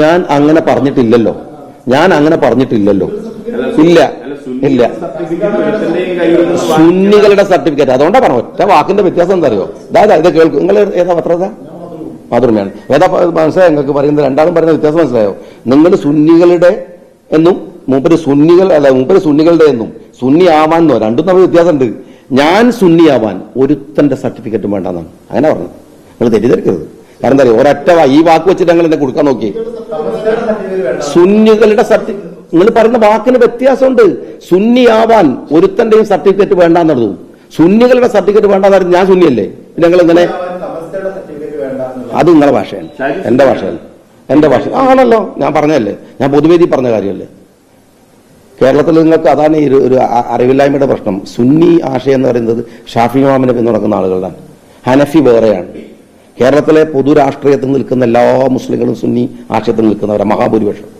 ഞാൻ അങ്ങനെ പറഞ്ഞിട്ടില്ലല്ലോ. ഞാൻ അങ്ങനെ പറഞ്ഞിട്ടില്ലല്ലോ. ഇല്ല ഇല്ല. സുന്നികളുടെ സർട്ടിഫിക്കറ്റ്. അതുകൊണ്ടാ പറഞ്ഞു ഒറ്റ വാക്കിന്റെ വ്യത്യാസം എന്താ അറിയോ അതായത് ഇത് കേൾക്കും. നിങ്ങൾ ഏതാ പത്രത മാതൃമയാണ് ഏതാ മനസ്സിലായോ? നിങ്ങൾക്ക് പറയുന്നത് രണ്ടാളും പറയുന്ന വ്യത്യാസം മനസ്സിലായോ? നിങ്ങൾ സുന്നികളുടെ എന്നും മൂപ്പര് സുന്നികൾ അല്ല മൂപ്പര് സുന്നികളുടെ എന്നും സുന്നി ആവാൻ രണ്ടും തമ്മിൽ വ്യത്യാസമുണ്ട്. ഞാൻ സുന്നിയാവാൻ ഒരുത്തന്റെ സർട്ടിഫിക്കറ്റും വേണ്ടെന്നാണ്. അങ്ങനെ പറഞ്ഞു. നിങ്ങൾ തെറ്റിദ്ധരിക്കരുത്. കാരണം എന്താ ഒരൊറ്റ ഈ വാക്ക് വെച്ചിട്ട് ഞങ്ങൾ എന്നെ കൊടുക്കാൻ നോക്കി. സുന്നികളുടെ സർട്ടി നിങ്ങൾ പറയുന്ന വാക്കിന് വ്യത്യാസമുണ്ട്. സുന്നിയാവാൻ ഒരുത്തന്റെയും സർട്ടിഫിക്കറ്റ് വേണ്ട വേണ്ടാന്നുള്ളതും. സുന്നികളുടെ സർട്ടിഫിക്കറ്റ് വേണ്ടാന്ന് ഞാൻ സുന്നിയല്ലേ? ഞങ്ങൾ ഇങ്ങനെ അത് നിങ്ങളുടെ ഭാഷയാണ്. എന്റെ ഭാഷയാണ്. എന്റെ ഭാഷ ആണല്ലോ. ഞാൻ പറഞ്ഞല്ലേ ഞാൻ പൊതുവേദി പറഞ്ഞ കാര്യമല്ലേ? കേരളത്തിൽ നിങ്ങൾക്ക് അതാണ് ഈ ഒരു- അറിവില്ലായ്മയുടെ പ്രശ്നം. സുന്നി ആശയം എന്ന് പറയുന്നത് ഷാഫി മാമിനെ പിന്തുണക്കുന്ന ആളുകളാണ്. ഹനഫി വേറെയാണ്. കേരളത്തിലെ പൊതു രാഷ്ട്രീയത്തിൽ നിൽക്കുന്ന എല്ലാ മുസ്ലിങ്ങളും സുന്നി ആശയത്തിൽ നിൽക്കുന്നവരാണ്. മഹാഭൂരിപക്ഷം.